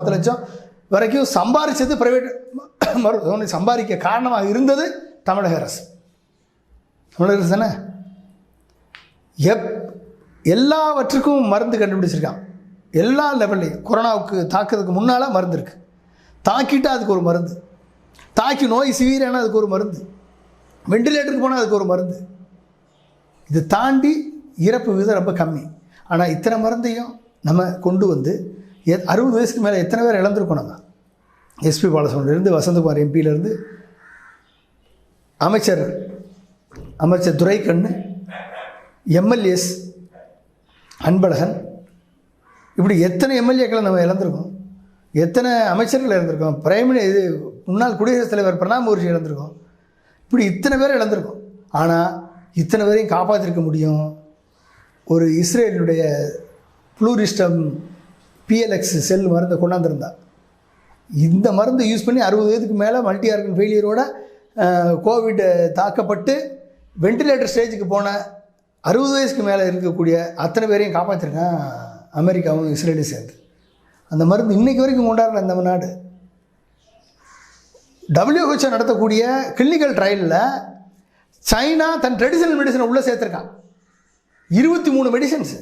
பத்து லட்சம் வரைக்கும் சம்பாதிச்சது பிரைவேட் மருத்துவமனை சம்பாதிக்க காரணமாக இருந்தது தமிழக அரசு. தமிழக அரசு தானே? எப் எல்லாவற்றுக்கும் மருந்து கண்டுபிடிச்சிருக்கான் எல்லா லெவல்லையும் கொரோனாவுக்கு தாக்குறதுக்கு முன்னால் மருந்து இருக்குது தாக்கிட்டா அதுக்கு ஒரு மருந்து. தாக்கி நோய் சிவியரான அதுக்கு ஒரு மருந்து. வெண்டிலேட்டருக்கு போனால் அதுக்கு ஒரு மருந்து. இது தாண்டி இறப்பு விகிதம் ரொம்ப கம்மி. ஆனால் இத்தனை மருந்தையும் நம்ம கொண்டு வந்து அறுபது வயசுக்கு மேலே எத்தனை பேர் இழந்திருக்கோம் நம்ம எஸ்பி பாலசுப்ரமணியிலேருந்து வசந்தகுமார் எம்பியிலேருந்து அமைச்சர் அமைச்சர் துரைக்கண்ணு எம்எல்ஏஸ் அன்பழகன் இப்படி எத்தனை எம்எல்ஏக்களை நம்ம இழந்திருக்கோம்? எத்தனை அமைச்சர்கள் இழந்திருக்கோம்? பிரைம் இது முன்னாள் குடியரசுத் தலைவர் பிரணாப் முகர்ஜி இழந்திருக்கோம். இப்படி இத்தனை பேர் இழந்திருக்கோம். ஆனால் இத்தனை பேரையும் காப்பாற்றிருக்க முடியும்? ஒரு இஸ்ரேலுடைய ப்ளூரிஸ்டம் பிஎல்எக்ஸ் செல் மருந்தை கொண்டாந்துருந்தா. இந்த மருந்து யூஸ் பண்ணி அறுபது வயதுக்கு மேலே மல்டி ஆர்கன் ஃபெயிலியரோட கோவிட் தாக்கப்பட்டு வெண்டிலேட்டர் ஸ்டேஜுக்கு போன அறுபது வயசுக்கு மேலே இருக்கக்கூடிய அத்தனை பேரையும் காப்பாற்றிருக்கான் அமெரிக்காவும் இஸ்ரேலும் சேர்ந்து. அந்த மருந்து இன்னைக்கு வரைக்கும் கொண்டாடுற அந்த நாடு. WHO நடத்தக்கூடிய கிளினிக்கல் ட்ரையலில் சைனா தன் ட்ரெடிஷனல் மெடிசனை உள்ளே சேர்த்துருக்கான். இருபத்தி மூணு மெடிசன்ஸு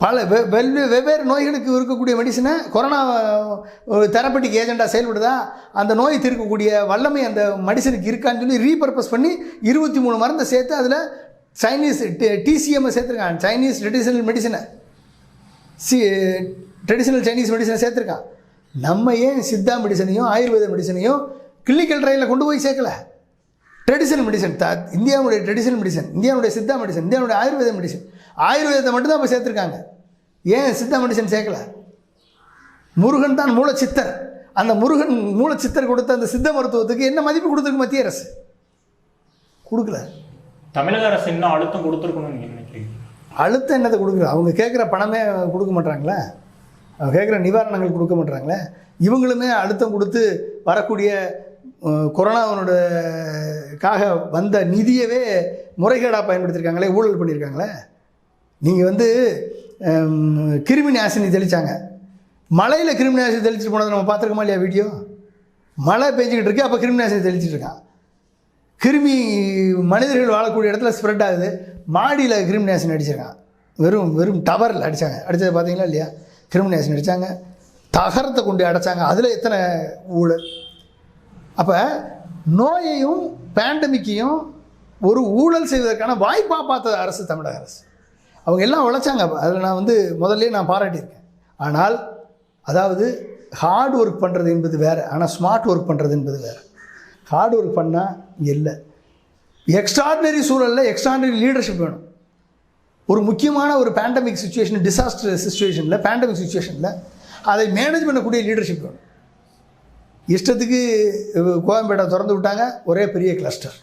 பல வெ வெவ்வே வெவ்வேறு நோய்களுக்கு இருக்கக்கூடிய மெடிசனை கொரோனா தெரப்பட்டிக் ஏஜெண்டாக செயல்படுதா? அந்த நோய் தீர்க்கக்கூடிய வல்லமை அந்த மெடிசனுக்கு இருக்கான்னு சொல்லி ரீபர்பஸ் பண்ணி இருபத்தி மூணு மருந்தை சேர்த்து அதில் சைனீஸ் டிசிஎம்மை சேர்த்துருக்கான் சைனீஸ் ட்ரெடிஷ்னல் மெடிசனை சி ட்ரெடிஷ்னல் சைனீஸ் மெடிசனை சேர்த்துருக்கான். நம்ம ஏன் சித்தா மெடிசனையும் ஆயுர்வேத மெடிசனையும் கிளினிக்கல் ட்ரையலில் கொண்டு போய் சேர்க்கல? ட்ரெடிஷ்னல் மெடிசன் த இந்தியாவுடைய ட்ரெடிஷ்னல் மெடிசன் இந்தியாவுடைய சித்தா மெடிசன் இந்தியாவுடைய ஆயுர்வேத மெடிசன் ஆயுர்வேதத்தை மட்டும்தான் இப்போ சேர்த்துருக்காங்க. ஏன் சித்தா மெடிசன் சேர்க்கல? முருகன் தான் மூலச்சித்தர் அந்த முருகன் மூலச்சித்தர் கொடுத்த அந்த சித்த மருத்துவத்துக்கு என்ன மதிப்பு கொடுத்துருக்கு மத்திய அரசு? கொடுக்கல. தமிழக அரசு இன்னும் அழுத்தம் கொடுத்துருக்கணும்னு நினைக்கிறீங்க? அழுத்தம் என்னத்தை கொடுக்குறது அவங்க கேட்குற பணமே கொடுக்க மாட்றாங்களே? அவங்க கேட்குற நிவாரணங்கள் கொடுக்க மாட்றாங்களே? இவங்களுமே அழுத்தம் கொடுத்து வரக்கூடிய கொரோனாவினோட காக வந்த நிதியவே முறைகேடாக பயன்படுத்தியிருக்காங்களே ஊழல் பண்ணியிருக்காங்களே நீங்கள் வந்து கிருமி நாசினி தெளித்தாங்க மழையில் கிருமி நாசினி தெளிச்சுட்டு போனதை நம்ம பார்த்துருக்கோமா இல்லையா வீடியோ? மழை பெஞ்சிக்கிட்டு இருக்கு அப்போ கிருமி நாசினி தெளிச்சிட்டு இருக்கான். கிருமி மனிதர்கள் வாழக்கூடிய இடத்துல ஸ்ப்ரெட் ஆகுது. மாடியில் கிருமி நாசினி அடிச்சிருக்கான். வெறும் வெறும் டவரில் அடித்தாங்க அடித்தது பார்த்தீங்களா இல்லையா? கிருமி நாசினி அடித்தாங்க தகரத்தை கொண்டு அடைச்சாங்க. அதில் எத்தனை ஊழல் அப்போ நோயையும் பேண்டமிக்கையும் ஒரு ஊழல் செய்வதற்கான வாய்ப்பாக பார்த்தது அரசு தமிழக அரசு. அவங்க எல்லாம் உழைச்சாங்க. அதில் நான் வந்து முதல்ல நான் பாராட்டியிருக்கேன். ஆனால் அதாவது ஹார்ட் ஒர்க் பண்ணுறது என்பது வேறு ஆனால் ஸ்மார்ட் ஒர்க் பண்ணுறது என்பது வேறு. ஹார்ட் ஒர்க் பண்ணால் இல்லை. எக்ஸ்ட்ராடினரி சூழலில் எக்ஸ்ட்ராடினரி லீடர்ஷிப் வேணும். ஒரு முக்கியமான ஒரு பேண்டமிக் சுச்சுவேஷன் டிசாஸ்டர் சுச்சுவேஷனில் பேண்டமிக் சுச்சுவேஷனில் அதை மேனேஜ் பண்ணக்கூடிய லீடர்ஷிப் வேணும். இஷ்டத்துக்கு கோயம்பேட்டை திறந்து விட்டாங்க ஒரே பெரிய கிளஸ்டர்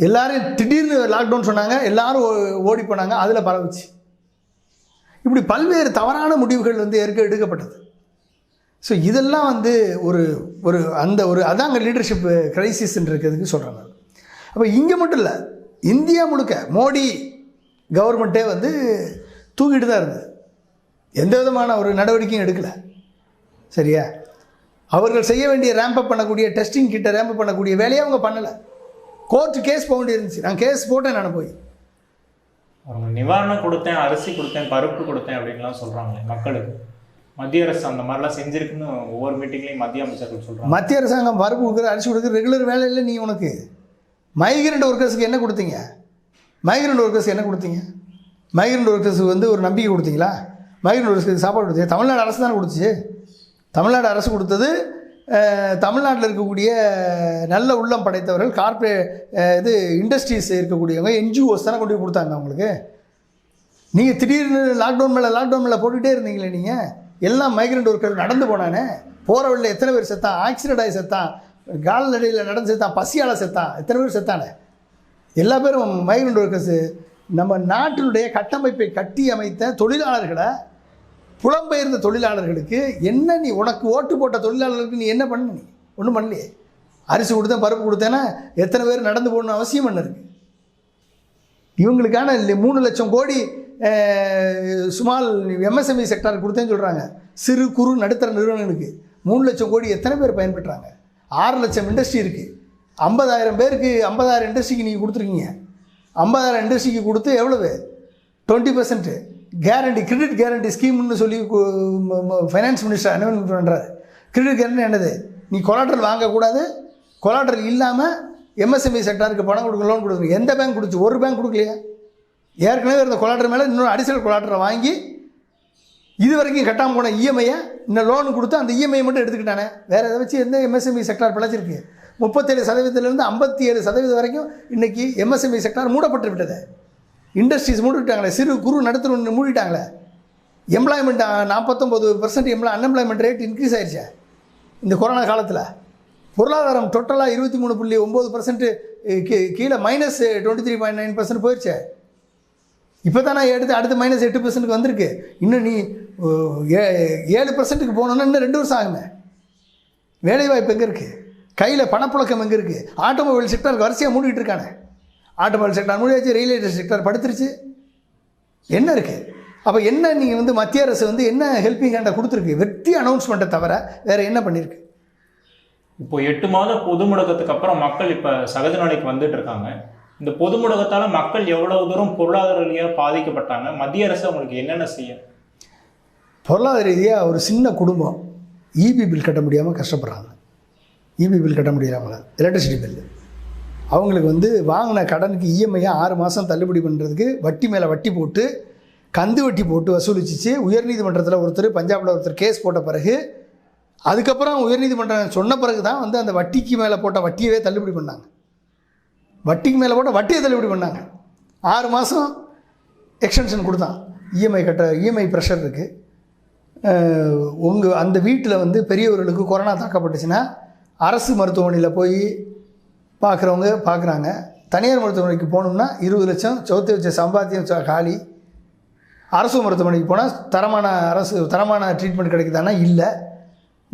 எல்லாரும் திடீர்னு லாக்டவுன் சொன்னாங்க எல்லாரும் ஓ- ஓடி போனாங்க அதில் பரவுச்சு. இப்படி பல்வேறு தவறான முடிவுகள் வந்து ஏற்க எடுக்கப்பட்டது. ஸோ இதெல்லாம் வந்து ஒரு ஒரு அந்த ஒரு அதாங்க லீடர்ஷிப் கிரைசிஸ்ன்னு இருக்கிறதுக்கு சொல்கிறேன் நான். அப்போ இங்கே மட்டும் இல்லை இந்தியா முழுக்க மோடி கவர்மெண்ட்டே வந்து தூக்கிட்டு தான் இருந்தது. எந்த விதமான ஒரு நடவடிக்கையும் எடுக்கலை. சரியா? அவர்கள் செய்ய வேண்டிய ரேம்பப் பண்ணக்கூடிய டெஸ்டிங் கிட்ட ரேம்பப் பண்ணக்கூடிய வேலையை அவங்க பண்ணலை. கோர்ட்டு கேஸ் போக வேண்டியிருந்துச்சு நான் கேஸ் போட்டேன் நான் போய். நிவாரணம் கொடுத்தேன் அரிசி கொடுத்தேன் பருப்பு கொடுத்தேன் அப்படின்லாம் சொல்றாங்களே மக்களுக்கு. மத்திய அரசு அந்த மாதிரிலாம் செஞ்சிருக்குன்னு ஒவ்வொரு மீட்டிங்லையும் மத்திய அமைச்சர்கள் சொல்றாங்க. மத்திய அரசாங்கம் பருப்பு கொடுக்குற அரிசி கொடுக்குற ரெகுலர் வேலை இல்லை நீ உனக்கு. மைக்ரண்ட் ஒர்க்கர்ஸுக்கு என்ன கொடுத்தீங்க? மைக்ரண்ட் ஒர்க்கர்ஸ்க்கு என்ன கொடுத்தீங்க? மைக்ரண்ட் ஒர்க்கர்ஸுக்கு வந்து ஒரு நம்பிக்கை கொடுத்தீங்களா? மைக்ரண்ட் ஒர்க்கர்ஸ்க்கு சாப்பாடு கொடுத்தீங்க? தமிழ்நாடு அரசு தானே கொடுத்துச்சு. தமிழ்நாடு அரசு கொடுத்தது தமிழ்நாட்டில் இருக்கக்கூடிய நல்ல உள்ளம் படைத்தவர்கள் கார்ப்பரே இது இண்டஸ்ட்ரீஸ் இருக்கக்கூடியவங்க என்ஜிஓஸ் தானே கொண்டு போய் கொடுத்தாங்க அவங்களுக்கு? நீங்கள் திடீர்னு லாக்டவுன் மேலே லாக்டவுன் மேலே போட்டுகிட்டே இருந்தீங்களே நீங்கள் எல்லாம் மைக்ரெண்ட் ஒர்க்கர் நடந்து போனானே? போகிற வழியில் எத்தனை பேர் செத்தான்? ஆக்சிடென்ட் ஆகி செத்தான். கால்நடையில் நடந்து செத்தான். பசியால் செத்தான். எத்தனை பேர் செத்தானே? எல்லா பேரும் மைக்ரெண்ட் ஒர்க்கர்ஸு நம்ம நாட்டினுடைய கட்டமைப்பை கட்டி அமைத்த தொழிலாளர்களை புலம்பெயர்ந்த தொழிலாளர்களுக்கு என்ன நீ உனக்கு ஓட்டு போட்ட தொழிலாளர்களுக்கு நீ என்ன பண்ண நீ? ஒன்றும் பண்ணலையே. அரிசி கொடுத்தேன் பருப்பு கொடுத்தேன்னா எத்தனை பேர் நடந்து போகணும்னு அவசியம் என்ன இருக்குது இவங்களுக்கான மூணு லட்சம் கோடி சுமால் எம்எஸ்எம்இ செக்டார் கொடுத்தேன்னு சொல்கிறாங்க சிறு குறு நடுத்தர நிறுவனங்களுக்கு மூணு லட்சம் கோடி எத்தனை பேர் பயன்பெற்றாங்க? ஆறு லட்சம் இண்டஸ்ட்ரி இருக்குது ஐம்பதாயிரம் பேருக்கு ஐம்பதாயிரம் இண்டஸ்ட்ரிக்கு நீங்கள் கொடுத்துருக்கீங்க. ஐம்பதாயிரம் இண்டஸ்ட்ரிக்கு கொடுத்து எவ்வளவு? Twenty percent guarantee credit guarantee ஸ்கீம்னு சொல்லி ஃபைனான்ஸ் மினிஸ்டர் அனௌன்ஸ் பண்ணுறாரு கிரெடிட் கேரண்டி என்னது? நீ கொலாட்ரல் வாங்கக்கூடாது. கொலாட்ரல் இல்லாமல் எம்எஸ்எம்இ செக்டாருக்கு பணம் கொடுக்க லோன் கொடுக்குறீங்க எந்த பேங்க் கொடுத்து ஒரு பேங்க் கொடுக்கலையா? ஏற்கனவே இருந்த கொலாட்ரு மேலே இன்னொரு அடிஷனல் கொலாட்ரை வாங்கி இது வரைக்கும் கட்டாமல் போன இஎம்ஐயை இந்த லோன் கொடுத்து அந்த இஎம்ஐ மட்டும் எடுத்துக்கிட்டானே. வேறு எதை வச்சு எந்த எம்எஸ்எம்இ செக்டார் பிழைச்சிருக்கு? முப்பத்தேழு சதவீதத்திலேருந்து ஐம்பத்தி ஏழு சதவீதம் வரைக்கும் இன்றைக்கி எம்எஸ்எம்இ செக்டார் மூடப்பட்டு விட்டது. இண்டஸ்ட்ரீஸ் மூடிவிட்டாங்களே. சிறு குறு நடத்தணும்னு மூடிட்டாங்களே எம்ப்ளாய்மெண்ட் நாற்பத்தொம்பது பர்சன்ட் எம்ப்ளா அன்எம்ப்ளாய்மெண்ட் ரேட் இன்க்ரீஸ் ஆயிடுச்சு இந்த கொரோனா காலத்தில். பொருளாதாரம் டோட்டலாக இருபத்தி மூணு புள்ளி ஒம்பது பர்சன்ட் கீழே minus twenty three point nine percent போயிடுச்சு இப்போ தானே எடுத்து அடுத்து மைனஸ் எட்டு பர்சன்ட்டுக்கு வந்திருக்கு. இன்னும் நீ ஏ- ஏழு பர்சன்ட்டுக்கு போகணுன்னா இன்னும் ரெண்டு வருஷம் ஆகுமே. வேலைவாய்ப்பு எங்கே இருக்குது கையில் பணப்புழக்கம் எங்கே இருக்குது ஆட்டோமொபைல் செக்டருக்கு வரிசையாக மூடிக்கிட்டு இருக்கானே. ஆட்டோமொபைல் செக்டார் மூடியாச்சு ரயில்வே செக்டார் படுத்துருச்சு. என்ன இருக்குது அப்போ என்ன நீங்கள் வந்து மத்திய அரசு வந்து என்ன ஹெல்பிங் ஹேண்டை கொடுத்துருக்கு? வெற்றி அனௌன்ஸ்மெண்ட்டை தவிர வேறு என்ன பண்ணியிருக்கு இப்போ எட்டு மாத பொது முடக்கத்துக்கு அப்புறம் மக்கள் இப்ப சகஜ நிலைக்கு வந்துட்டு இருக்காங்க. இந்த பொது முடக்கத்தால மக்கள் எவ்வளவு தூரம் பொருளாதார ரீதியா பாதிக்கப்பட்டாங்க? மத்திய அரசு அவங்களுக்கு என்னென்ன செய்யும்? பொருளாதார ரீதியாக ஒரு சின்ன குடும்பம் இபி பில் கட்ட முடியாமல் கஷ்டப்படுறாங்க. இபி பில் கட்ட முடியாமல் எலக்ட்ரிசிட்டி பில் அவங்களுக்கு வந்து வாங்கின கடனுக்கு இஎம்ஐயை ஆறு மாதம் தள்ளுபடி பண்ணுறதுக்கு வட்டி மேலே வட்டி போட்டு கந்து வட்டி போட்டு வசூலிச்சிச்சு. உயர்நீதிமன்றத்தில் ஒருத்தர் பஞ்சாபில் ஒருத்தர் கேஸ் போட்ட பிறகு அதுக்கப்புறம் உயர்நீதிமன்றம் சொன்ன பிறகு தான் வந்து அந்த வட்டிக்கு மேலே போட்ட வட்டியவே தள்ளுபடி பண்ணாங்க. வட்டிக்கு மேலே போட்ட வட்டியை தள்ளுபடி பண்ணாங்க. ஆறு மாதம் எக்ஸ்டென்ஷன் கொடுத்தான். இஎம்ஐ கட்ட இஎம்ஐ ப்ரெஷர் இருக்குது உங்கள் அந்த வீட்டில் வந்து பெரியவர்களுக்கு கொரோனா தாக்கப்பட்டுச்சுன்னா அரசு மருத்துவமனையில் போய் பார்க்குறவங்க பார்க்குறாங்க. தனியார் மருத்துவமனைக்கு போகணும்னா இருபது லட்சம் சௌத்தி வச்ச சம்பாத்தியம் காலி. அரசு மருத்துவமனைக்கு போனால் தரமான அரசு தரமான ட்ரீட்மெண்ட் கிடைக்குதானா இல்லை.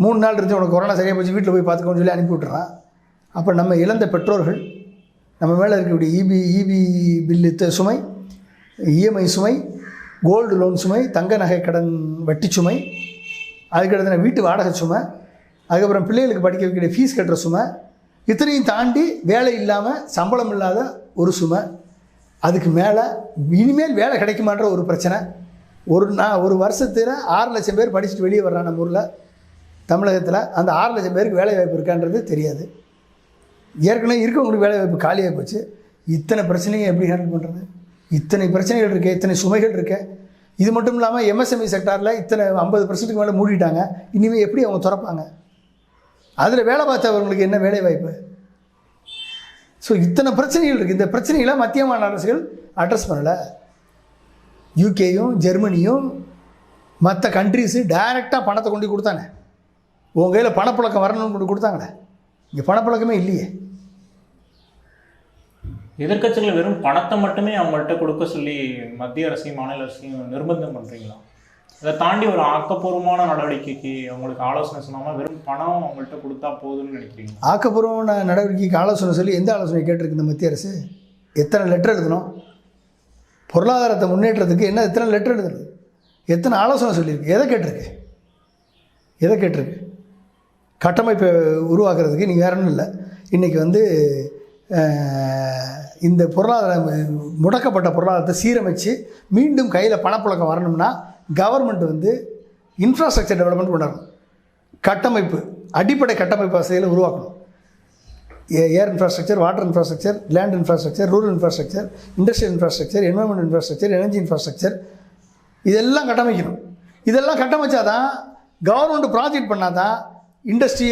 மூணு நாள் இருந்து உனக்கு கொரோனா சரியாக போச்சு வீட்டில் போய் பார்த்துக்கோன்னு சொல்லி அனுப்பி விட்டுறான். அப்போ நம்ம இழந்த பெற்றோர்கள் நம்ம மேலே இருக்கக்கூடிய இபி இபி பில்லு சுமை இஎம்ஐ சுமை கோல்டு லோன் சுமை தங்க நகை கடன் வட்டி சுமை அதுக்கடுத்து வீட்டு வாடகை சுமை அதுக்கப்புறம் பிள்ளைகளுக்கு படிக்க வைக்கிற ஃபீஸ் கட்டுற சுமை இத்தனையும் தாண்டி வேலை இல்லாமல் சம்பளம் இல்லாத ஒரு சுமை. அதுக்கு மேலே இனிமேல் வேலை கிடைக்குமான்ற ஒரு பிரச்சனை. ஒரு நான் ஒரு வருஷத்தில் ஆறு லட்சம் பேர் படிச்சுட்டு வெளியே வர்றான் நம்ம ஊரில் தமிழகத்தில். அந்த ஆறு லட்சம் பேருக்கு வேலை வாய்ப்பு இருக்கான்றது தெரியாது. ஏற்கனவே இருக்கவங்களுக்கு வேலை வாய்ப்பு காலியாக போச்சு. இத்தனை பிரச்சனையும் எப்படி ஹேண்டில் பண்ணுறது இத்தனை பிரச்சனைகள் இருக்கே இத்தனை சுமைகள் இருக்கே. இது மட்டும் இல்லாமல் எம்எஸ்எம்இ செக்டாரில் இத்தனை ஐம்பது பர்சன்ட்டுக்கு மேலே மூடிட்டாங்க. இனிமேல் எப்படி அவங்க திறப்பாங்க? அதில் வேலை பார்த்தவர்களுக்கு என்ன வேலை வாய்ப்பு? ஸோ இத்தனை பிரச்சனைகள் இருக்குது இந்த பிரச்சனைகளை மத்திய மாநில அரசுகள் அட்ரஸ் பண்ணலை. யூகேயும் ஜெர்மனியும் மற்ற கண்ட்ரீஸு டைரெக்டாக பணத்தை கொண்டு கொடுத்தாங்க. உங்கள் கையில் பணப்புழக்கம் வரணும்னு கொண்டு கொடுத்தாங்களே. இங்கே பணப்புழக்கமே இல்லையே. எதிர்கட்சிகள் வெறும் பணத்தை மட்டுமே அவங்கள்ட்ட கொடுக்க சொல்லி மத்திய அரசையும் மாநில அரசையும் நிர்பந்தம் பண்ணுறீங்களா அதை தாண்டி ஒரு ஆக்கப்பூர்வமான நடவடிக்கைக்கு அவங்களுக்கு ஆலோசனை சொல்லாமல் வெறும் பணம் அவங்கள்ட்ட கொடுத்தா போதும்னு நினைக்கிறீங்க? ஆக்கப்பூர்வமான நடவடிக்கைக்கு ஆலோசனை சொல்லி எந்த ஆலோசனை கேட்டிருக்கு இந்த மத்திய அரசு? எத்தனை லெட்டர் எழுதணும்? பொருளாதாரத்தை முன்னேற்றத்துக்கு என்ன எத்தனை லெட்டர் எழுதுறது? எத்தனை ஆலோசனை சொல்லியிருக்கு? எதை கேட்டிருக்கு? எதை கேட்டிருக்கு? கட்டமைப்பை உருவாக்குறதுக்கு நீ வேற ஒன்றும் இல்லை. இன்றைக்கி வந்து இந்த பொருளாதார முடக்கப்பட்ட பொருளாதாரத்தை சீரமைச்சு மீண்டும் கையில் பணப்புழக்கம் வரணும்னா கவர்மெண்ட் வந்து இன்ஃப்ராஸ்ட்ரக்சர் டெவலப்மெண்ட் கொண்டாடணும் கட்டமைப்பு அடிப்படை கட்டமைப்பு வசதிகளை உருவாக்கணும். Air infrastructure water infrastructure land infrastructure rural infrastructure industrial infrastructure environment infrastructure energy infrastructure இதெல்லாம் கட்டமைக்கணும். இதெல்லாம் கட்டமைச்சாதான் கவர்மெண்ட் ப்ராஜெக்ட் பண்ணால் தான் இண்டஸ்ட்ரி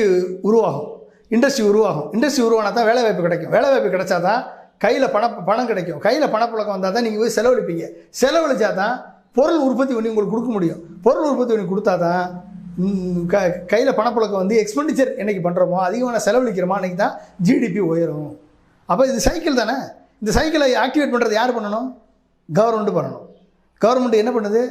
உருவாகும். இண்டஸ்ட்ரி உருவாகும். இண்டஸ்ட்ரி உருவானா தான் வேலைவாய்ப்பு கிடைக்கும். வேலைவாய்ப்பு கிடைச்சா தான் கையில் பண பணம் கிடைக்கும். கையில் பணப்புழக்கம் வந்தால் தான் நீங்கள் போய் செலவழிப்பீங்க. செலவழிச்சா தான் பொருள் உற்பத்தி பண்ணி உங்களுக்கு கொடுக்க முடியும். பொருள் உற்பத்தி பண்ணி கொடுத்தா தான் க கையில் பணப்பழக்கம் வந்து எக்ஸ்பெண்டிச்சர் என்னைக்கு பண்ணுறோமோ அதிகமான செலவழிக்கிறோமோ அன்றைக்கி தான் ஜிடிபி உயரும். அப்போ இது சைக்கிள் தானே? இந்த சைக்கிளை ஆக்டிவேட் பண்ணுறது யார் பண்ணணும்? கவர்மெண்ட் பண்ணணும். கவர்மெண்ட் என்ன பண்ணுது?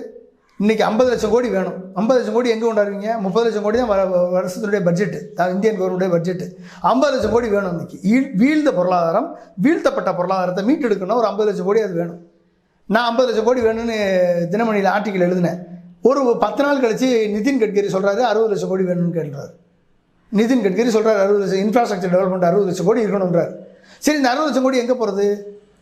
இன்றைக்கி ஐம்பது லட்சம் கோடி வேணும். ஐம்பது லட்சம் கோடி எங்கே கொண்டாடுவீங்க? முப்பது லட்சம் கோடி தான் வர வ- வருஷத்துடைய பட்ஜெட்டு இந்தியன் கவர்மெண்ட்டுடைய பட்ஜெட்டு ஐம்பது லட்சம் கோடி வேணும் இன்னைக்கு. வீழ்ந்த பொருளாதாரம் வீழ்த்தப்பட்ட பொருளாதாரத்தை மீட்டெடுக்கணும் ஒரு ஐம்பது லட்சம் கோடி அது வேணும். நான் ஐம்பது லட்சம் கோடி வேணும்னு தினமணியில் ஆர்டிக்கல் எழுதினேன். ஒரு பத்து நாள் கழிச்சு நிதின் கட்கரி சொல்கிறாரு அறுபது லட்சம் கோடி வேணும்னு கேட்டுறாரு நிதின் கட்கரி சொல்கிறார் அறுபது லட்சம் இன்ஃப்ராஸ்ட்ரக்சர் டெவலப்மெண்ட் அறுபது லட்சம் கோடி இருக்கணுன்றார் சரி இந்த அறுபது லட்சம் கோடி எங்கே போகிறது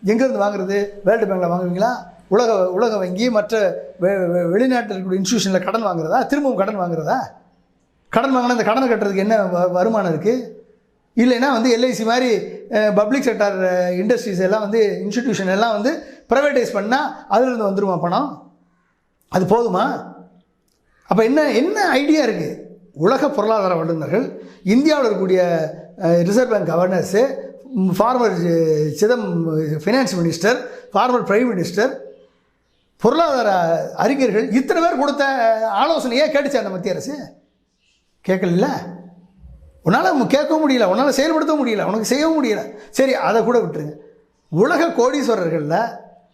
எங்கேருந்து வாங்குறது? வேர்ல்டு பேங்கில் வாங்குவீங்களா? உலக உலக வங்கி மற்ற வெ- வெ- வெளிநாட்டில் இருக்கக்கூடிய இன்ஸ்டியூஷனில் கடன் வாங்குறதா? திரும்பவும் கடன் வாங்குறதா? கடன் வாங்கினா அந்த கடனை கட்டுறதுக்கு என்ன வ- வருமானம் இருக்குது இல்லைன்னா வந்து எல்ஐசி மாதிரி பப்ளிக் செக்டார் இண்டஸ்ட்ரீஸ் எல்லாம் வந்து இன்ஸ்டிடியூஷன் எல்லாம் வந்து ப்ரைவேட்டைஸ் பண்ணால் அதுலேருந்து வந்துடுமா பணம்? அது போதுமா? அப்போ என்ன என்ன ஐடியா இருக்குது உலக பொருளாதார வல்லுநர்கள் இந்தியாவில் இருக்கக்கூடிய reserve bank governors former சிதம் finance minister former prime minister பொருளாதார அறிஞர்கள் இத்தனை பேர் கொடுத்த ஆலோசனையே கேட்டுச்சு அந்த மத்திய அரசு? கேட்கல உன்னால் கேட்கவும் முடியல உன்னால் செயல்படுத்தவும் முடியல உனக்கு செய்யவும் முடியல. சரி அதை கூட விட்டுருங்க. உலக கோடீஸ்வரர்களில்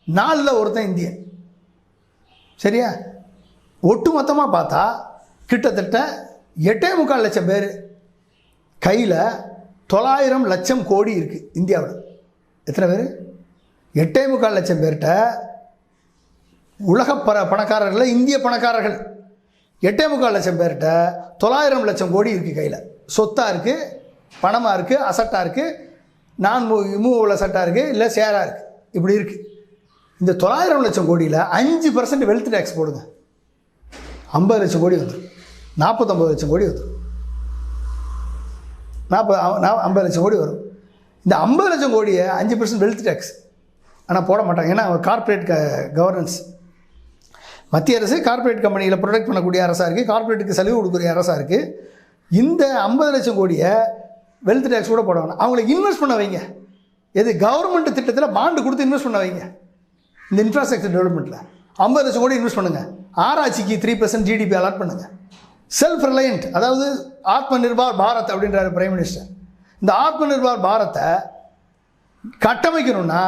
நாலில் ஒருத்தன் இந்தியன். சரியா? ஒட்டு மொத்தமாக பார்த்தா கிட்டத்தட்ட எட்டே முக்கால் லட்சம் பேர் கையில் தொள்ளாயிரம் லட்சம் கோடி இருக்குது இந்தியாவில். எத்தனை பேர்? எட்டே முக்கால் லட்சம் பேர்கிட்ட உலக ப பணக்காரர்கள் இந்திய பணக்காரர்கள். எட்டே முக்கால் லட்சம் பேர்கிட்ட தொள்ளாயிரம் லட்சம் கோடி இருக்குது கையில். சொத்தாக இருக்குது பணமாக இருக்குது அசட்டாக இருக்குது நான் மூவபிள் அசட்டாக இருக்குது இல்லை சேராக இருக்குது இப்படி இருக்குது இந்த தொள்ளாயிரம் லட்சம் கோடியில் அஞ்சு பர்சன்ட் வெல்த் டேக்ஸ் போடுங்க. ஐம்பது லட்சம் கோடி வந்துடும் நாற்பத்தொம்பது லட்சம் கோடி வந்துடும் நாற்பது ஐம்பது லட்சம் கோடி வரும். இந்த ஐம்பது லட்சம் கோடியை அஞ்சு பர்சன்ட் வெல்த் டேக்ஸ் ஆனால் போட மாட்டாங்க. ஏன்னா கார்ப்பரேட் க கவர்னன்ஸ் மத்திய அரசு கார்ப்பரேட் கம்பெனிகளை ப்ரொடெக்ட் பண்ணக்கூடிய அரசாக இருக்குது கார்ப்பரேட்டுக்கு சலுகை கொடுக்குற அரசாக இருக்குது இந்த ஐம்பது லட்சம் கோடியை வெல்த் டேக்ஸ் கூட போட வேணாம். அவங்கள இன்வெஸ்ட் பண்ண வைங்க. எது கவர்மெண்ட் திட்டத்தில் பாண்டு கொடுத்து இன்வெஸ்ட் பண்ண வைங்க. இந்த இன்ஃப்ராஸ்ட்ரக்சர் டெவலப்மெண்ட்டில் ஐம்பது லட்சம் கோடி இன்வெஸ்ட் பண்ணுங்கள் ஆராய்ச்சிக்கு த்ரீ பர்சன்ட் ஜிடிபி அலாட் பண்ணுங்கள் செல்ஃப் ரிலையன்ட் அதாவது ஆத்ம நிர்பார் பாரத் அப்படின்றாரு பிரைம் மினிஸ்டர் இந்த ஆத்ம நிர்பார் பாரத்தை கட்டமைக்கணும்னா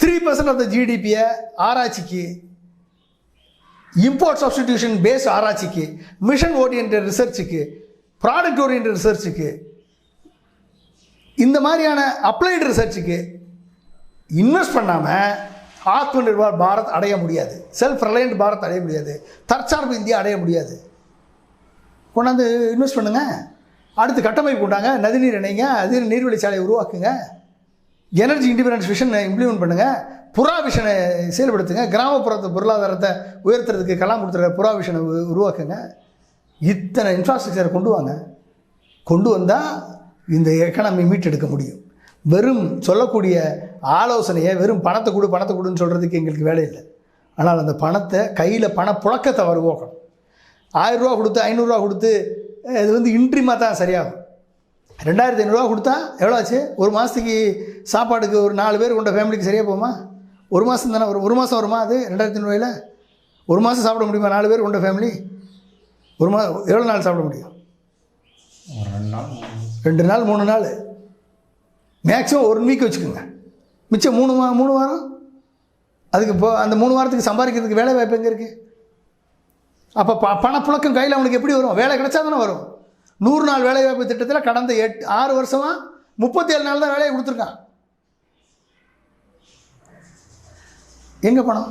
த்ரீ பர்சன்ட் ஆஃப் த ஜிடிபியை ஆராய்ச்சிக்கு இம்போர்ட் சப்ஸ்டிடியூஷன் பேஸ் ஆராய்ச்சிக்கு மிஷன் ஓரியன்ட் ரிசர்ச்சுக்கு ப்ராடக்ட் ஓரியன்ட் ரிசர்ச்சுக்கு இந்த மாதிரியான அப்ளைடு ரிசர்ச்சுக்கு இன்வெஸ்ட் பண்ணாமல் ஆத்ம நிர்பார் பாரத் அடைய முடியாது. செல்ஃப் ரிலையன்ட் பாரத் அடைய முடியாது. தற்சார்பு இந்தியா அடைய முடியாது. கொண்டாந்து இன்வெஸ்ட் பண்ணுங்க. அடுத்து கட்டமைப்பு உண்டாங்க நதிநீர் இணைங்க. அது நீர்வழிச்சாலையை உருவாக்குங்க. எனர்ஜி இண்டிபெண்டன்ஸ் விஷன் இம்ப்ளிமெண்ட் பண்ணுங்கள் புறா விஷனை செயல்படுத்துங்க. கிராமப்புறத்து பொருளாதாரத்தை உயர்த்துறதுக்கு கலாம் கொடுத்துற புறா விஷனை உருவாக்குங்க. இத்தனை இன்ஃப்ராஸ்ட்ரக்சரை கொண்டு வாங்க. கொண்டு வந்தால் இந்த எக்கனாமி மீட்டெடுக்க முடியும். வெறும் சொல்லக்கூடிய ஆலோசனையை வெறும் பணத்தை கொடு பணத்தை கொடுன்னு சொல்கிறதுக்கு எங்களுக்கு வேலை இல்லை. ஆனால் அந்த பணத்தை கையில் பணப்புழக்கத்தை உருவாக்கணும் ஆயிரரூவா கொடுத்து ஐநூறுரூவா கொடுத்து இது வந்து இன்ட்ரிமாக தான் சரியாகும். ரெண்டாயிரத்தி ஐநூறுரூவா கொடுத்தா எவ்வளோ ஆச்சு? ஒரு மாதத்துக்கு சாப்பாடுக்கு ஒரு நாலு பேர் கொண்ட ஃபேமிலிக்கு சரியாக போகுமா? ஒரு மாதம் தானே வரும் ஒரு மாதம் வருமா அது? ரெண்டாயிரத்தி ஐநூறுவாயில் ஒரு மாதம் சாப்பிட முடியுமா? நாலு பேர் கொண்ட ஃபேமிலி? ஒரு மா எவ்வளோ நாள் சாப்பிட முடியும்? ஒரு ரெண்டு நாள். மூணு நாள். ரெண்டு நாள் மூணு நாள். மேக்ஸிமம் ஒரு வீக் வச்சுக்கோங்க. மிச்சம் மூணு மா மூணு வாரம்? அதுக்கு இப்போ அந்த மூணு வாரத்துக்கு சம்பாதிக்கிறதுக்கு வேலை வாய்ப்பு எங்கே இருக்குது அப்போ ப பணப்புழக்கம் கையில் அவனுக்கு எப்படி வரும்? வேலை கிடைச்சா தானே வரும். நூறு நாள் வேலைவாய்ப்பு திட்டத்தில் கடந்த எட்டு ஆறு வருஷமாக முப்பத்தேழு நாள் தான் வேலையை கொடுத்துருக்கான். எங்கே பணம்?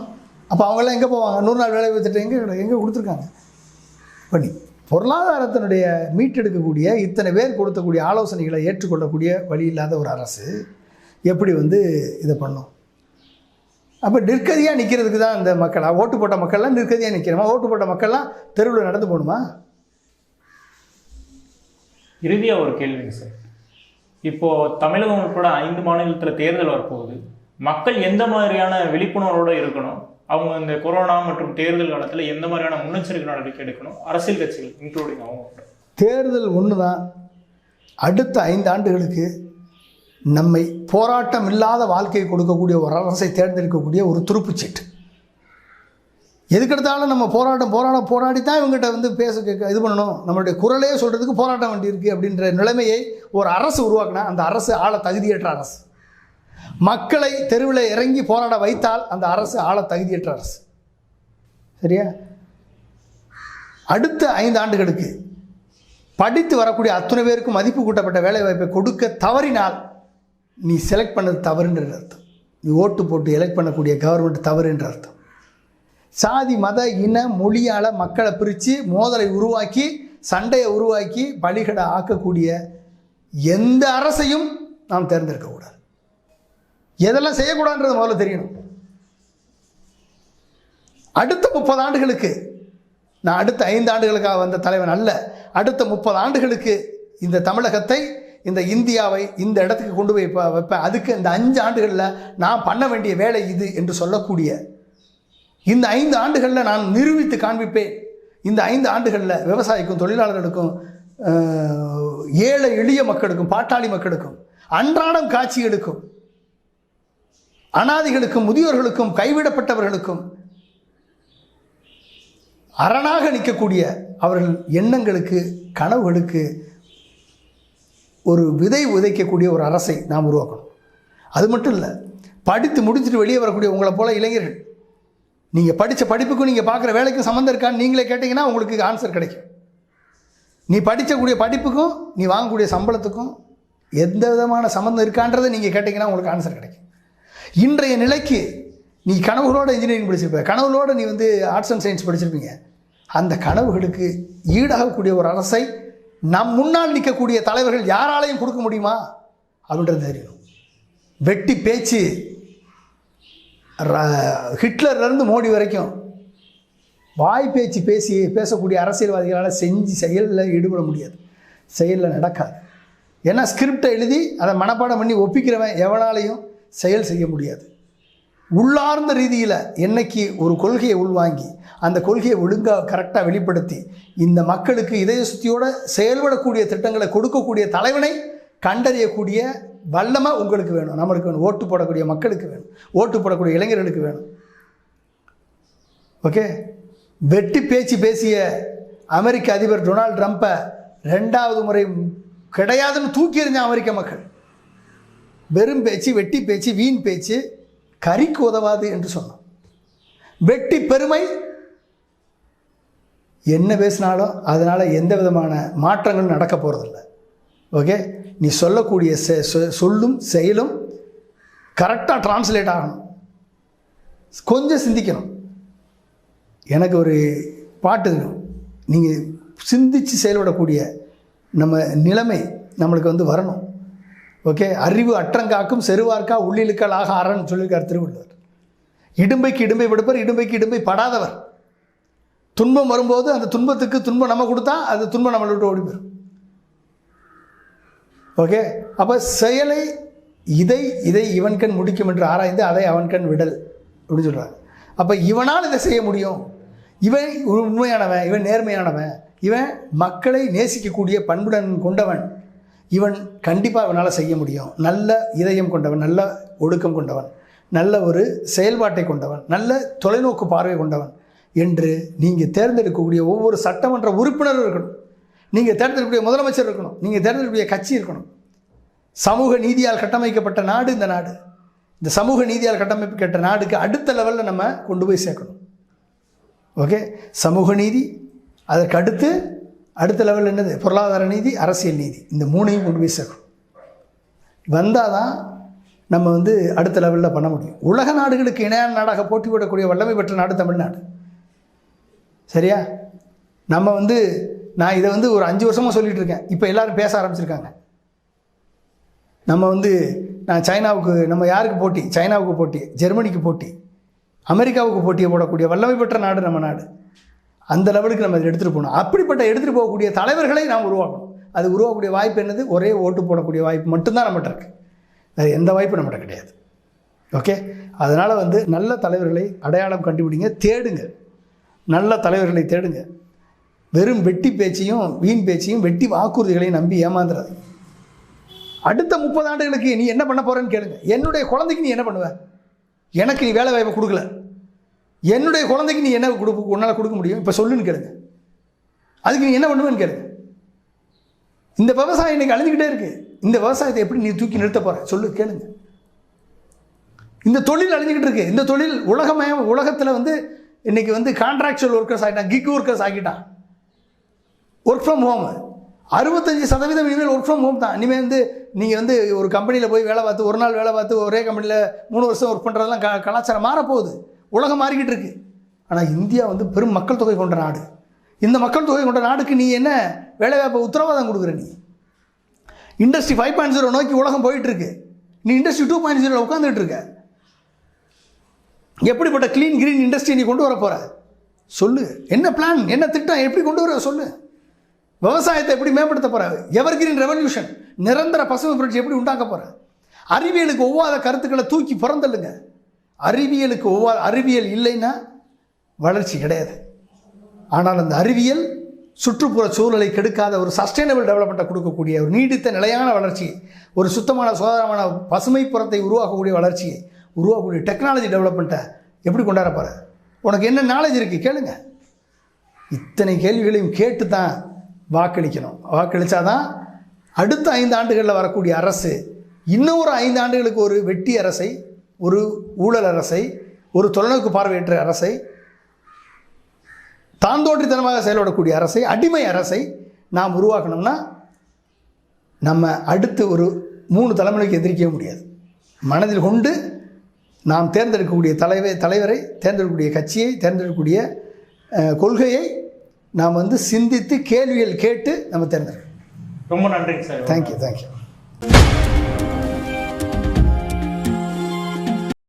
அப்போ அவங்கெல்லாம் எங்கே போவாங்க? நூறு நாள் வேலைவாய்ப்பு திட்டம் எங்கே எங்கே கொடுத்துருக்காங்க? பண்ணி பொருளாதாரத்தினுடைய மீட்டெடுக்கக்கூடிய இத்தனை பேர் கொடுத்தக்கூடிய ஆலோசனைகளை ஏற்றுக்கொள்ளக்கூடிய வழி இல்லாத ஒரு அரசு எப்படி வந்து இதை பண்ணும்? அப்போ நிற்கதியாக நிற்கிறதுக்கு தான் இந்த மக்களா ஓட்டு போட்ட மக்கள்லாம் நிற்கதியாக நிற்கிறோமா ஓட்டு போட்ட மக்கள்லாம் தெருவில் நடந்து போகணுமா? இறுதியா ஒரு கேள்விங்க சார் இப்போ தமிழகம் உட்பட ஐந்து மாநிலத்தில் தேர்தல் வரப்போகுது. மக்கள் எந்த மாதிரியான விழிப்புணர்வோட இருக்கணும்? அவங்க இந்த கொரோனா மற்றும் தேர்தல் காலத்தில் எந்த மாதிரியான முன்னெச்சரிக்கை நடவடிக்கை எடுக்கணும்? அரசியல் கட்சிகள் இன்க்ளூடிங் அவங்க. தேர்தல் ஒன்று தான் அடுத்த ஐந்து ஆண்டுகளுக்கு நம்மை போராட்டம் இல்லாத வாழ்க்கையை கொடுக்கக்கூடிய ஒரு அரசை தேர்ந்தெடுக்கக்கூடிய ஒரு துருப்புச்சீட்டு. எதுக்கெடுத்தாலும் நம்ம போராட்டம் போராட போராடி தான் இவங்ககிட்ட வந்து பேச கேட்க இது பண்ணணும். நம்மளுடைய குரலே சொல்கிறதுக்கு போராட்டம் வேண்டி இருக்குது அப்படின்ற நிலைமையை ஒரு அரசு உருவாக்கினா அந்த அரசு ஆள தகுதியற்ற அரசு. மக்களை தெருவில் இறங்கி போராட வைத்தால் அந்த அரசு ஆள தகுதியற்ற அரசு. சரியா? அடுத்த ஐந்து ஆண்டுகளுக்கு படித்து வரக்கூடிய அத்தனை பேருக்கும் மதிப்பு கூட்டப்பட்ட வேலைவாய்ப்பை கொடுக்க தவறினால் நீ செலக்ட் பண்ணது தவறுன்ற அர்த்தம். நீ ஓட்டு போட்டு எலெக்ட் பண்ணக்கூடிய கவர்மெண்ட் தவறுன்ற அர்த்தம். சாதி மத இன மொழியால் மக்களை பிரித்து மோதலை உருவாக்கி சண்டையை உருவாக்கி பலிகடை ஆக்கக்கூடிய எந்த அரசையும் நாம் தேர்ந்தெடுக்கக்கூடாது எதெல்லாம் செய்யக்கூடாதுன்றது முதல்ல தெரியணும். அடுத்த முப்பது ஆண்டுகளுக்கு நான் அடுத்த ஐந்து ஆண்டுகளுக்காக வந்த தலைவன் அல்ல. அடுத்த முப்பது ஆண்டுகளுக்கு இந்த தமிழகத்தை இந்த இந்தியாவை இந்த இடத்துக்கு கொண்டு போய் வைப்பேன் அதுக்கு இந்த அஞ்சு ஆண்டுகளில் நான் பண்ண வேண்டிய வேலை இது என்று சொல்லக்கூடிய இந்த ஐந்து ஆண்டுகளில் நான் நிரூபித்து காண்பிப்பேன். இந்த ஐந்து ஆண்டுகளில் விவசாயிக்கும் தொழிலாளர்களுக்கும் ஏழை எளிய மக்களுக்கும் பாட்டாளி மக்களுக்கும் அன்றாடம் காட்சிகளுக்கும் அனாதிகளுக்கும் முதியோர்களுக்கும் கைவிடப்பட்டவர்களுக்கும் அரணாக நிற்கக்கூடிய அவர்கள் எண்ணங்களுக்கு கனவுகளுக்கு ஒரு விதை உதைக்கக்கூடிய ஒரு அரசை நாம் உருவாக்கணும். அது மட்டும் இல்லை படித்து முடிச்சுட்டு வெளியே வரக்கூடிய உங்களை போல இளைஞர்கள். நீங்கள் படித்த படிப்புக்கும் நீங்கள் பார்க்குற வேலைக்கும் சம்மந்தம் இருக்கான்னு நீங்களே கேட்டிங்கன்னா உங்களுக்கு ஆன்சர் கிடைக்கும். நீ படிக்கக்கூடிய படிப்புக்கும் நீ வாங்கக்கூடிய சம்பளத்துக்கும் எந்த விதமான சம்மந்தம் இருக்கான்றதை நீங்கள் கேட்டிங்கன்னா உங்களுக்கு ஆன்சர் கிடைக்கும். இன்றைய நிலைக்கு நீ கனவுகளோட இன்ஜினியரிங் படிச்சிருப்ப கனவுகளோடு நீ வந்து ஆர்ட்ஸ் அண்ட் சயின்ஸ் படிச்சிருப்பீங்க. அந்த கனவுகளுக்கு ஈடாகக்கூடிய ஒரு அரசை நம் முன்னால் நிற்கக்கூடிய தலைவர்கள் யாராலையும் கொடுக்க முடியுமா? அப்படின்றது தெரியும். வெட்டி பேச்சு. ர- ஹிட்லர்லேருந்து மோடி வரைக்கும் வாய் பேச்சு பேசி பேசக்கூடிய அரசியல்வாதிகளால் செஞ்சு செயலில் ஈடுபட முடியாது. செயலில் நடக்காது. ஏன்னா ஸ்கிரிப்டை எழுதி அதை மனப்பாடம் பண்ணி ஒப்பிக்கிறவன் எவனாலையும் செயல் செய்ய முடியாது. உள்ளார்ந்த ரீதியில் என்னைக்கு ஒரு கொள்கையை உள்வாங்கி அந்த கொள்கையை ஒழுங்காக கரெக்டாக வெளிப்படுத்தி இந்த மக்களுக்கு இதய சுத்தியோட செயல்படக்கூடிய திட்டங்களை கொடுக்கக்கூடிய தலைவனை கண்டறியக்கூடிய வல்லமை உங்களுக்கு வேணும். நம்மளுக்கு வேணும். ஓட்டு போடக்கூடிய மக்களுக்கு வேணும். ஓட்டு போடக்கூடிய இளைஞர்களுக்கு வேணும். ஓகே வெட்டி பேச்சு பேசிய அமெரிக்க அதிபர் டொனால்ட் ட்ரம்ப்பை ரெண்டாவது முறை கிடையாதுன்னு தூக்கி எறிஞ்ச அமெரிக்க மக்கள். வெறும் பேச்சு வெட்டி பேச்சு வீண் பேச்சு கறிக்கு உதவாது என்று சொன்னோம் வெட்டி பெருமை. என்ன பேசினாலும் அதனால் எந்த விதமான மாற்றங்களும் நடக்க போகிறதில்ல ஓகே நீ சொல்லக்கூடிய செ- சொ- சொல்லும் செயலும் கரெக்டாக டிரான்ஸ்லேட் ஆகணும். கொஞ்சம் சிந்திக்கணும். எனக்கு ஒரு பாட்டு நீங்கள் சிந்தித்து செயல்படக்கூடிய நம்ம நிலைமை நம்மளுக்கு வந்து வரணும். ஓகே அறிவு அற்றங்காக்கும் செருவார்க்கா உள்ளிழுக்கல் ஆக அறன்னு சொல்லியிருக்கார் திருவள்ளுவர். இடும்பைக்கு இடும்பை விடுப்பர் இடும்பைக்கு இடும்பை படாதவர். துன்பம் வரும்போது அந்த துன்பத்துக்கு துன்பம் நம்ம கொடுத்தா அது துன்பம் நம்மளை விட்டு ஓடி போயிடும் ஓகே அப்போ செயலை இதை இதை இவன் கண் முடிக்கும் என்று ஆராய்ந்து அதை அவன் கண் விடல் அப்படின்னு சொல்கிறாங்க அப்போ இவனால் இதை செய்ய முடியும். இவன் உண்மையானவன் இவன் நேர்மையானவன் இவன் மக்களை நேசிக்கக்கூடிய பண்புடன் கொண்டவன். இவன் கண்டிப்பாக இவனால் செய்ய முடியும். நல்ல இதயம் கொண்டவன் நல்ல ஒடுக்கம் கொண்டவன் நல்ல ஒரு செயல்பாட்டை கொண்டவன் நல்ல தொலைநோக்கு பார்வை கொண்டவன் என்று நீங்கள் தேர்ந்தெடுக்கக்கூடிய ஒவ்வொரு சட்டமன்ற உறுப்பினரும் இருக்கணும். நீங்கள் தேர்ந்தெடுக்கக்கூடிய முதலமைச்சர் இருக்கணும். நீங்கள் தேர்ந்தெடுக்கக்கூடிய கட்சி இருக்கணும். சமூக நீதியால் கட்டமைக்கப்பட்ட நாடு இந்த நாடு. இந்த சமூக நீதியால் கட்டமைக்கப்பட்ட நாடுக்கு அடுத்த லெவலில் நம்ம கொண்டு போய் சேர்க்கணும். ஓகே? சமூக நீதி அதற்கு அடுத்து அடுத்த லெவல் என்னது? பொருளாதார நீதி அரசியல் நீதி. இந்த மூணையும் கொண்டு போய் சேர்க்கணும். வந்தால் தான் நம்ம வந்து அடுத்த லெவலில் பண்ண முடியும். உலக நாடுகளுக்கு இணையான நாடாக போட்டி போடக்கூடிய வல்லமை பெற்ற நாடு தமிழ்நாடு. சரியா? நம்ம வந்து நான் இதை வந்து ஒரு அஞ்சு வருஷமாக சொல்லிகிட்டு இருக்கேன். இப்போ எல்லாரும் பேச ஆரம்பிச்சிருக்காங்க. நம்ம வந்து நான் சைனாவுக்கு நம்ம யாருக்கு போட்டி? சைனாவுக்கு போட்டி ஜெர்மனிக்கு போட்டி அமெரிக்காவுக்கு போட்டியை போடக்கூடிய வல்லமை பெற்ற நாடு நம்ம நாடு. அந்த லெவலுக்கு நம்ம இதை எடுத்துகிட்டு போகணும். அப்படிப்பட்ட எடுத்துகிட்டு போகக்கூடிய தலைவர்களை நாம் உருவாக்கணும். அது உருவாக்கக்கூடிய வாய்ப்பு என்னது? ஒரே ஓட்டு போடக்கூடிய வாய்ப்பு மட்டும்தான் நம்மகிட்ட இருக்குது வேறு எந்த வாய்ப்பும் நம்மகிட்ட கிடையாது. ஓகே அதனால் வந்து நல்ல தலைவர்களை அடையாளம் கண்டுபிடிங்க தேடுங்க. நல்ல தலைவர்களை தேடுங்க. வெறும் வெட்டி பேச்சையும் வீண் பேச்சையும் வெட்டி வாக்குறுதிகளையும் நம்பி ஏமாந்துறது அடுத்த முப்பது ஆண்டுகளுக்கு நீ என்ன பண்ண போகிறேன்னு கேளுங்க. என்னுடைய குழந்தைக்கு நீ என்ன பண்ணுவ? எனக்கு நீ வேலை வாய்ப்பு கொடுக்கல. என்னுடைய குழந்தைக்கு நீ என்ன கொடு உன்னால் கொடுக்க முடியும்? இப்போ சொல்லுன்னு கேளுங்க. அதுக்கு நீ என்ன பண்ணுவேன்னு கேளுங்க. இந்த விவசாயம் இன்றைக்கி அழிஞ்சுக்கிட்டே இருக்குது இந்த விவசாயத்தை எப்படி நீ தூக்கி நிறுத்த போகிற சொல்லு கேளுங்க. இந்த தொழில் அழிஞ்சுக்கிட்டு இருக்கு. இந்த தொழில் உலகமயம் உலகத்தில் வந்து இன்றைக்கி வந்து கான்ட்ராக்சுவல் ஒர்க்கர்ஸ் ஆகிட்டான் கிக் ஒர்க்கர்ஸ் ஆகிட்டான் ஒர்க் ஃப்ரம் ஹோம் அறுபத்தஞ்சு சதவீதம் இனிமேல் ஒர்க் ஃப்ரம் ஹோம் தான். இனிமேல் வந்து நீங்கள் வந்து ஒரு கம்பெனியில் போய் வேலை பார்த்து ஒரு நாள் வேலை பார்த்து ஒரே கம்பெனியில் மூணு வருஷம் ஒர்க் பண்ணுறதெல்லாம் க கலாச்சாரம் மாறப்போகுது. உலகம் மாறிக்கிட்டு இருக்கு. ஆனால் இந்தியா வந்து பெரும் மக்கள் தொகை கொண்ட நாடு. இந்த மக்கள் தொகை கொண்ட நாடுக்கு நீ என்ன வேலைவாய்ப்பு உத்தரவாதம் கொடுக்குற நீ? இண்டஸ்ட்ரி ஃபைவ் பாயிண்ட் ஜீரோ நோக்கி உலகம் போயிட்டுருக்கு நீ இண்டஸ்ட்ரி டூ பாயிண்ட் ஜீரோவில் உட்காந்துட்டு இருக்க. எப்படிப்பட்ட க்ளீன் கிரீன் இண்டஸ்ட்ரி நீ கொண்டு வர போகிற சொல்லு. என்ன பிளான் என்ன திட்டம்? எப்படி கொண்டு வர சொல்லு. விவசாயத்தை எப்படி மேம்படுத்த போகிற எவர் கிரீன் ரெவல்யூஷன் நிரந்தர பசுமை புரட்சி எப்படி உண்டாக்க போகிற அறிவியலுக்கு ஒவ்வாத கருத்துக்களை தூக்கி பிறந்தல்லுங்க அறிவியலுக்கு ஒவ்வொரு அறிவியல் இல்லைன்னா வளர்ச்சி கிடையாது. ஆனால் அந்த அறிவியல் சுற்றுப்புற சூழலை கெடுக்காத ஒரு சஸ்டைனபிள் டெவலப்மெண்ட்டை கொடுக்கக்கூடிய ஒரு நீடித்த நிலையான வளர்ச்சி ஒரு சுத்தமான சுகாதாரமான பசுமை புறத்தை உருவாக்கக்கூடிய வளர்ச்சியை உருவாக்கக்கூடிய டெக்னாலஜி டெவலப்மெண்ட்டை எப்படி கொண்டாட போகிற உனக்கு என்ன நாலேஜ் இருக்குது கேளுங்க. இத்தனை கேள்விகளையும் கேட்டு தான் வாக்களிக்கணும். வாக்களித்தாதான் அடுத்த ஐந்து ஆண்டுகளில் வரக்கூடிய அரசு இன்னொரு ஐந்து ஆண்டுகளுக்கு ஒரு வெட்டி அரசை ஒரு ஊழல் அரசை ஒரு தொலைநோக்கு பார்வையற்ற அரசை தாந்தோன்றித்தனமாக செயல்படக்கூடிய அரசை அடிமை அரசை நாம் உருவாக்கணும்னா நம்ம அடுத்து ஒரு மூணு தலைமுறைக்கு எதிர்க்கவே முடியாது. மனதில் கொண்டு நாம் தேர்ந்தெடுக்கக்கூடிய தலைவர் தலைவரை தேர்ந்தெடுக்கக்கூடிய கட்சியை தேர்ந்தெடுக்கக்கூடிய கொள்கையை நாம் வந்து சிந்தித்து கேள்விகள் கேட்டு நம்ம தேர்ந்தெடுக்கணும். ரொம்ப நன்றிங்க சார். Thank you thank you